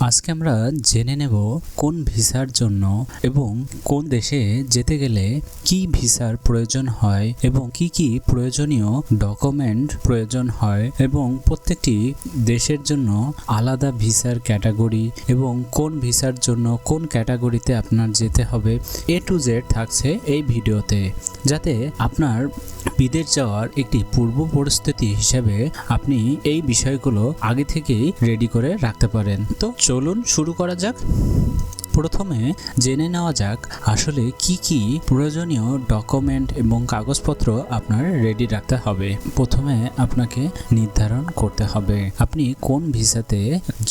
আজকে আমরা জেনে নেব কোন ভিসার জন্য এবং কোন দেশে যেতে গেলে কি ভিসার প্রয়োজন হয় এবং কি কি প্রয়োজনীয় ডকুমেন্ট প্রয়োজন হয় এবং প্রত্যেকটি দেশের জন্য আলাদা ভিসার ক্যাটাগরি এবং কোন ভিসার জন্য কোন ক্যাটাগরিতে আপনার যেতে হবে, এ টু জেড থাকছে এই ভিডিওতে। যাতে আপনার বিদেশ যাওয়ার একটি পূর্ব পরিস্থিতি হিসেবে আপনি এই বিষয়গুলো আগে থেকেই রেডি করে রাখতে পারেন। তো চলুন শুরু করা যাক। প্রথমে জেনে নেওয়া যাক আসলে কি কি প্রয়োজনীয় ডকুমেন্ট এবং কাগজপত্র আপনার রেডি রাখতে হবে। প্রথমে আপনাকে নির্ধারণ করতে হবে, আপনি কোন ভিসাতে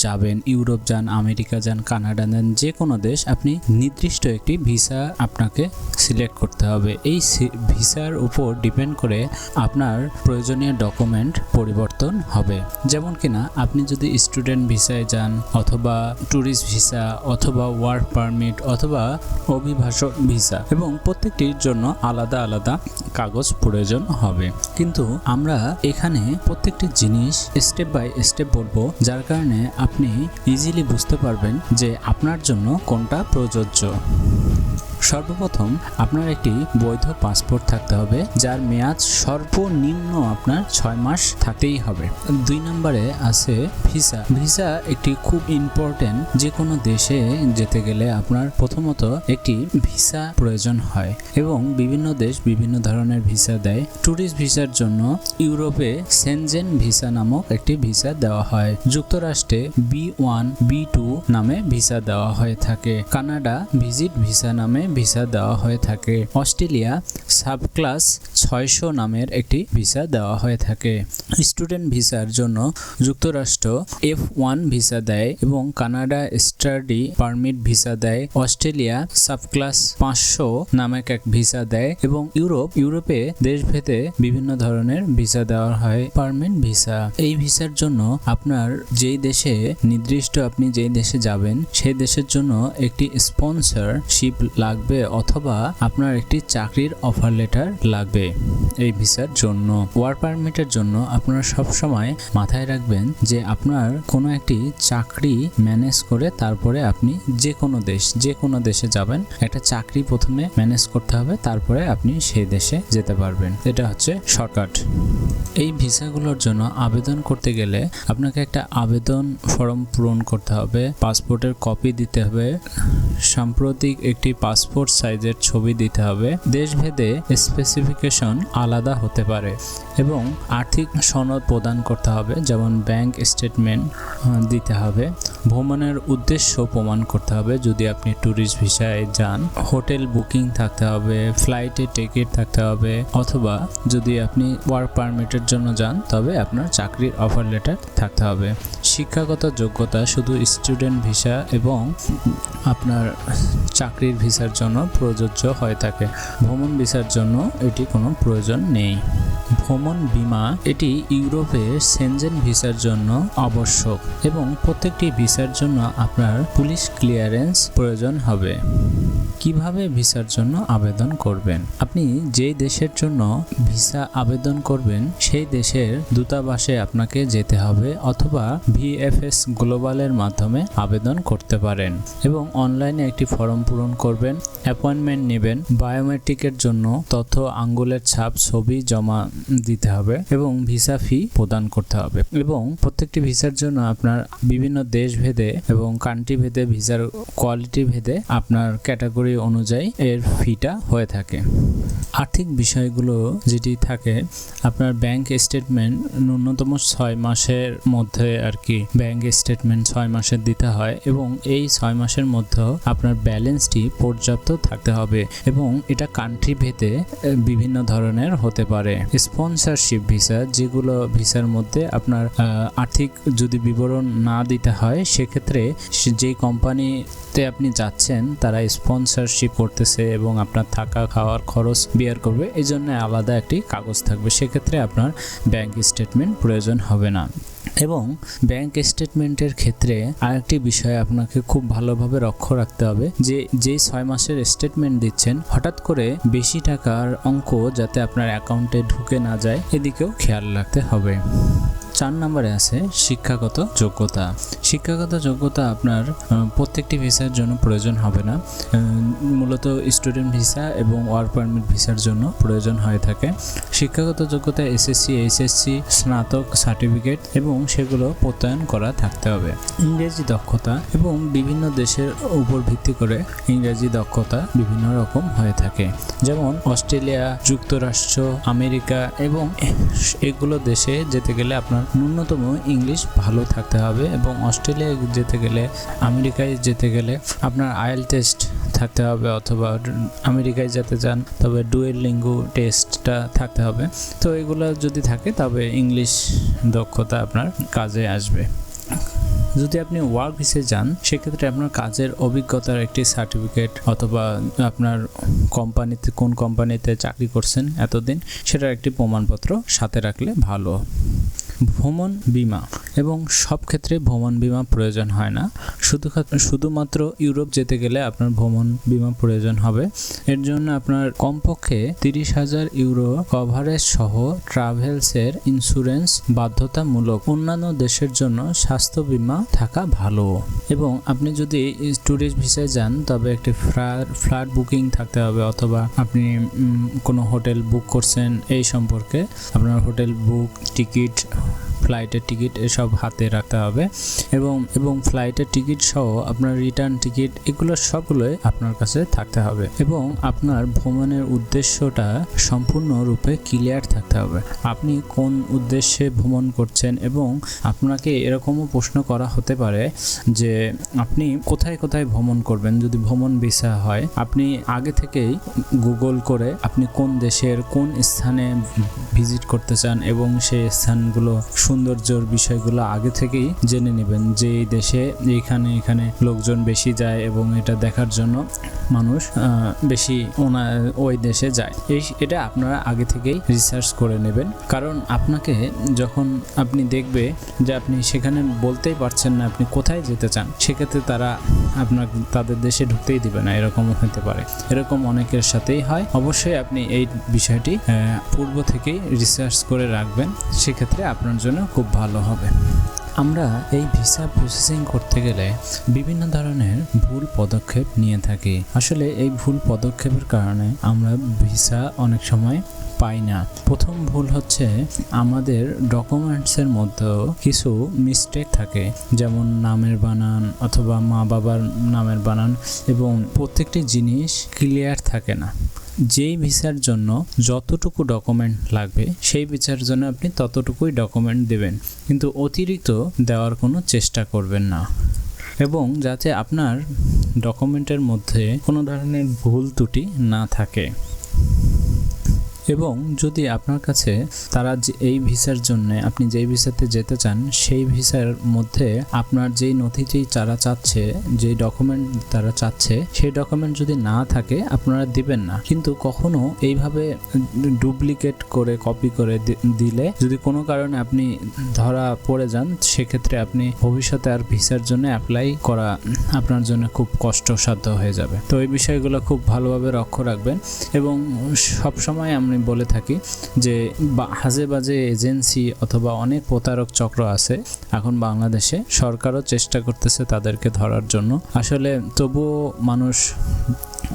যাবেন, ইউরোপ যান, আমেরিকা যান, কানাডা যান যে কোনো দেশ, আপনি নির্দিষ্ট একটি ভিসা আপনাকে সিলেক্ট করতে হবে। এই ভিসার উপর ডিপেন্ড করে আপনার প্রয়োজনীয় ডকুমেন্ট পরিবর্তন হবে। যেমন কিনা, আপনি যদি স্টুডেন্ট ভিসায় যান অথবা ট্যুরিস্ট ভিসা অথবা ওয়ার্ক পারমিট অথবা অভিবাসক ভিসা এবং প্রত্যেকটির জন্য আলাদা আলাদা কাগজ প্রয়োজন হবে। কিন্তু আমরা এখানে প্রত্যেকটি জিনিস স্টেপ বাই স্টেপ বলব, যার কারণে আপনি ইজিলি বুঝতে পারবেন যে আপনার জন্য কোনটা প্রযোজ্য। সর্বপ্রথম আপনার একটি বৈধ পাসপোর্ট থাকতে হবে, যার মেয়াদ সর্বনিম্ন আপনার ছয় মাস থাকতেই হবে। দুই নম্বরে আছে ভিসা। ভিসা একটি খুব ইম্পর্টেন্ট যে কোনো দেশে যেতে গেলে আপনার প্রথমত একটি ভিসা প্রয়োজন হয় এবং বিভিন্ন দেশ বিভিন্ন ধরনের ভিসা দেয়। ট্যুরিস্ট ভিসার জন্য ইউরোপে সেনজেন ভিসা নামক একটি ভিসা দেওয়া হয়। যুক্তরাষ্ট্রে বি ওয়ান, বি টু নামে ভিসা দেওয়া হয়ে থাকে। কানাডা ভিজিট ভিসা নামে ভিসা দেওয়া হয়ে থাকে। অস্ট্রেলিয়া সাব ক্লাস ছয়শো নামের একটি ভিসা দেওয়া হয়ে থাকে। স্টুডেন্ট ভিসার জন্য যুক্তরাষ্ট্র এফ ওয়ান ভিসা দেয় এবং কানাডা স্টাডি পারমিট ভিসা দেয়। অস্ট্রেলিয়া সাব ক্লাস পাঁচশো নামক এক ভিসা দেয় এবং ইউরোপ, ইউরোপে দেশভেদে বিভিন্ন ধরনের ভিসা দেওয়া হয়, পারমিট ভিসা। এই ভিসার জন্য আপনার যেই দেশে নির্দিষ্ট আপনি যেই দেশে যাবেন, সেই দেশের জন্য একটি স্পন্সরশিপ লাগবে অথবা আপনার একটি চাকরির অফার লেটার লাগবে এই ভিসার জন্য। ওয়ার্ক পারমিটের জন্য আপনারা সব সময় মাথায় রাখবেন যে আপনার কোনো একটি চাকরি ম্যানেজ করে তারপরে আপনি যে কোনো দেশ, যে কোনো দেশে যাবেন, একটা চাকরি প্রথমে ম্যানেজ করতে হবে, তারপরে আপনি সেই দেশে যেতে পারবেন। এটা হচ্ছে শর্টকাট এই ভিসাগুলোর জন্য আবেদন করতে গেলে আপনাকে একটা আবেদন ফর্ম পূরণ করতে হবে, পাসপোর্টের কপি দিতে হবে, সাম্প্রতিক একটি পাসপোর্ট সাইজের ছবি দিতে হবে। দেশভেদে স্পেসিফিকেশন আলাদা হতে পারে এবং আর্থিক সনদ প্রদান করতে হবে, যেমন ব্যাংক স্টেটমেন্ট দিতে হবে। ভ্রমণের উদ্দেশ্য প্রমাণ করতে হবে যদি আপনি ট্যুরিস্ট ভিসায় যান। হোটেল বুকিং থাকতে হবে ফ্লাইটে টিকিট থাকতে হবে, অথবা যদি আপনি ওয়ার্ক পারমিটের জন্য যান, তবে আপনার চাকরির অফার লেটার থাকতে হবে। শিক্ষাগত যোগ্যতা শুধু স্টুডেন্ট ভিসা এবং আপনার চাকরির ভিসার জন্য প্রযোজ্য হয়ে থাকে। ভ্রমণ ভিসার জন্য এটি কোনো প্রয়োজন নেই। ভ্রমণ বিমা এটি ইউরোপের সেনজেন ভিসার জন্য আবশ্যক এবং প্রত্যেকটি ভিসার জন্য আপনার পুলিশ ক্লিয়ারেন্স প্রয়োজন হবে। কীভাবে ভিসার জন্য আবেদন করবেন? আপনি যেই দেশের জন্য ভিসা আবেদন করবেন, সেই দেশের দূতাবাসে আপনাকে যেতে হবে অথবা ভিএফএস গ্লোবালের মাধ্যমে আবেদন করতে পারেন এবং অনলাইনে একটি ফর্ম পূরণ করবেন, অ্যাপয়েন্টমেন্ট নেবেন, বায়োমেট্রিকের জন্য তথ্য, আঙ্গুলের ছাপ, ছবি জমা দিতে হবে এবং ভিসা ফি প্রদান করতে হবে এবং প্রত্যেকটি ভিসার জন্য আপনার বিভিন্ন দেশ ভেদে এবং কান্ট্রি ভেদে ভিসার কোয়ালিটি ভেদে আপনার ক্যাটাগরি অনুযায়ী এর ফিটা হয়ে থাকে। আর্থিক বিষয়গুলো যেটি থাকে, আপনার ব্যাংক স্টেটমেন্ট ন্যূনতম ছয় মাসের মধ্যে আর কি ব্যাংক স্টেটমেন্ট ছয় মাসের দিতে হয় এবং এই ছয় মাসের মধ্যেও আপনার ব্যালেন্সটি পর্যাপ্ত থাকতে হবে এবং এটা কান্ট্রি ভেদে বিভিন্ন ধরনের হতে পারে। স্পন্সরশিপ ভিসা যেগুলো ভিসার মধ্যে আপনার আর্থিক যদি বিবরণ না দিতে হয়, সেক্ষেত্রে সে- যেই কোম্পানিতে আপনি যাচ্ছেন, তারা স্পন্সরশিপ করতেছে এবং আপনার থাকা খাওয়ার খরচ বিয়ার করবে এই জন্য আলাদা একটি কাগজ থাকবে। সেক্ষেত্রে আপনার ব্যাংক স্টেটমেন্ট প্রয়োজন হবে না। এবং ব্যাংক স্টেটমেন্টের ক্ষেত্রে আরেকটি বিষয় আপনাকে খুব ভালোভাবে লক্ষ্য রাখতে হবে যে যেই ছয় মাসের স্টেটমেন্ট দিচ্ছেন, হঠাৎ করে বেশি টাকার অঙ্ক যাতে আপনার অ্যাকাউন্টে ঢুকে না যায়, এদিকেও খেয়াল রাখতে হবে। চার নম্বরে আছে শিক্ষাগত যোগ্যতা। শিক্ষাগত যোগ্যতা আপনার প্রত্যেকটি ভিসার জন্য প্রয়োজন হবে না। মূলত স্টুডেন্ট ভিসা এবং ওয়ার্ক পারমিট ভিসার জন্য প্রয়োজন হয়ে থাকে। শিক্ষাগত যোগ্যতা এসএসসি এইচএসসি স্নাতক সার্টিফিকেট এবং সেগুলো প্রত্যয়ন করা থাকতে হবে। ইংরেজি দক্ষতা এবং বিভিন্ন দেশের উপর ভিত্তি করে ইংরেজি দক্ষতা বিভিন্ন রকম হয়ে থাকে। যেমন অস্ট্রেলিয়া, যুক্তরাষ্ট্র, আমেরিকা এবং এগুলো দেশে যেতে গেলে আপনার ন্যূনতম ইংলিশ ভালো থাকতে হবে এবং অস্ট্রেলিয়ায় যেতে গেলে, আমেরিকায় যেতে গেলে আপনার আয়েল টেস্ট থাকতে হবে অথবা আমেরিকায় যেতে চান, তবে ডুয়েল লিঙ্গু টেস্টটা থাকতে হবে। তো এগুলো যদি থাকে, তবে ইংলিশ দক্ষতা আপনার কাজে আসবে। যদি আপনি ওয়ার্ক ভিসে যান, সেক্ষেত্রে আপনার কাজের অভিজ্ঞতার একটি সার্টিফিকেট অথবা আপনার কোম্পানিতে, কোন কোম্পানিতে চাকরি করছেন এতদিন, সেটার একটি প্রমাণপত্র সাথে রাখলে ভালো। ভ্রমণ বিমা এবং সব ক্ষেত্রে ভ্রমণ বিমা প্রয়োজন হয় না। শুধু শুধুমাত্র ইউরোপ যেতে গেলে আপনার ভ্রমণ বিমা প্রয়োজন হবে। এর জন্য আপনার কমপক্ষে তিরিশ হাজার ইউরো কভারেজ সহ ট্রাভেলসের ইন্স্যুরেন্স বাধ্যতামূলক অন্যান্য দেশের জন্য স্বাস্থ্য বিমা থাকা ভালো। এবং আপনি যদি ট্যুরিস্ট ভিসায় যান, তবে একটি ফ্ল্যাট বুকিং থাকতে হবে অথবা আপনি কোনো হোটেল বুক করছেন এই সম্পর্কে, আপনার হোটেল বুক, টিকিট ফ্লাইটের টিকিট এসব হাতে রাখতে হবে এবং এবং ফ্লাইটের টিকিট সহ আপনার রিটার্ন টিকিট এগুলো সবগুলোই আপনার কাছে থাকতে হবে এবং আপনার ভ্রমণের উদ্দেশ্যটা সম্পূর্ণরূপে ক্লিয়ার থাকতে হবে। আপনি কোন উদ্দেশ্যে ভ্রমণ করছেন এবং আপনাকে এরকমও প্রশ্ন করা হতে পারে যে আপনি কোথায় কোথায় ভ্রমণ করবেন? যদি ভ্রমণ ভিসা হয়, আপনি আগে থেকেই গুগল করে আপনি কোন দেশের কোন স্থানে ভিজিট করতে চান এবং সেই স্থানগুলো সৌন্দর্যর বিষয়গুলো আগে থেকেই জেনে নেবেন যে এই দেশে এইখানে এখানে লোকজন বেশি যায় এবং এটা দেখার জন্য মানুষ বেশি ওনা, ওই দেশে যায়। এই, এটা আপনারা আগে থেকেই রিসার্চ করে নেবেন। কারণ আপনাকে যখন আপনি দেখবে যে আপনি সেখানে বলতেই পারছেন না আপনি কোথায় যেতে চান, সেক্ষেত্রে তারা আপনার, তাদের দেশে ঢুকতেই দিবে না। এরকমও হতে পারে। এরকম অনেকের সাথেই হয়। অবশ্যই আপনি এই বিষয়টি পূর্ব থেকেই রিসার্চ করে রাখবেন। সেক্ষেত্রে আপনার জন্য খুব ভালো হবে। আমরা এই ভিসা প্রসেসিং করতে গেলে বিভিন্ন ধরনের ভুল পদক্ষেপ নিয়ে থাকি। আসলে এই ভুল পদক্ষেপের কারণে আমরা ভিসা অনেক সময় পাই না। প্রথম ভুল হচ্ছে আমাদের ডকুমেন্টসের মধ্যেও কিছু মিস্টেক থাকে। যেমন নামের বানান অথবা মা বাবার নামের বানান এবং প্রত্যেকটি জিনিস ক্লিয়ার থাকে না। যেই ভিসার জন্য যতটুকু ডকুমেন্ট লাগবে, সেই ভিসার জন্য আপনি ততটুকুই ডকুমেন্ট দেবেন। কিন্তু অতিরিক্ত দেওয়ার কোনো চেষ্টা করবেন না। এবং যাতে আপনার ডকুমেন্টের মধ্যে কোনো ধরনের ভুল ত্রুটি না থাকে। এবং যদি আপনার কাছে তারা এই ভিসার জন্য, আপনি যেই ভিসাতে যেতে চান, সেই ভিসার মধ্যে আপনার যেই নথিটি তারা চাচ্ছে, যেই ডকুমেন্ট তারা চাচ্ছে, সেই ডকুমেন্ট যদি না থাকে, আপনারা দিবেন না। কিন্তু কখনো এইভাবে ডুপ্লিকেট করে কপি করে দিলে যদি কোনো কারণে আপনি ধরা পড়ে যান, সেক্ষেত্রে আপনি ভবিষ্যতে আর ভিসার জন্য অ্যাপ্লাই করা আপনার জন্য খুব কষ্টসাধ্য হয়ে যাবে। তো এই বিষয়গুলো খুব ভালোভাবে লক্ষ্য রাখবেন এবং সবসময় আমি বলে থাকি যে হাজে বাজে এজেন্সি অথবা অনেক প্রতারক চক্র আছে এখন বাংলাদেশে। সরকারও চেষ্টা করতেছে তাদেরকে ধরার জন্য। আসলে তবুও মানুষ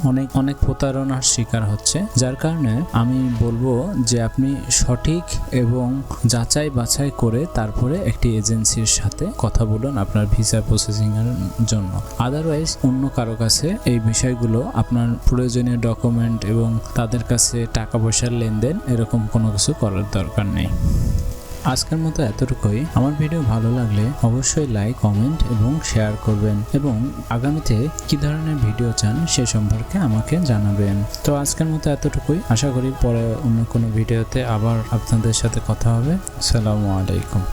অনেক অনেক প্রতারণার শিকার হচ্ছে। যার কারণে আমি বলব যে আপনি সঠিক এবং যাচাই বাছাই করে তারপরে একটি এজেন্সির সাথে কথা বলুন আপনার ভিসা প্রসেসিং এর জন্য। আদারওয়াইজ অন্য কারও কাছে এই বিষয়গুলো আপনার প্রয়োজনীয় ডকুমেন্ট এবং তাদের কাছে টাকা পয়সার লেনদেন এরকম কোনো কিছু করার দরকার নেই। আজকের মতো এতটুকুই। আমার ভিডিও ভালো লাগলে অবশ্যই লাইক কমেন্ট এবং শেয়ার করবেন এবং আগামীতে কি ধরনের ভিডিও চান সে সম্পর্কে আমাকে জানাবেন। তো আজকের মতো এতটুকুই। আশা করি পরে অন্য কোনো ভিডিওতে আবার আপনাদের সাথে কথা হবে। সালামু আলাইকুম।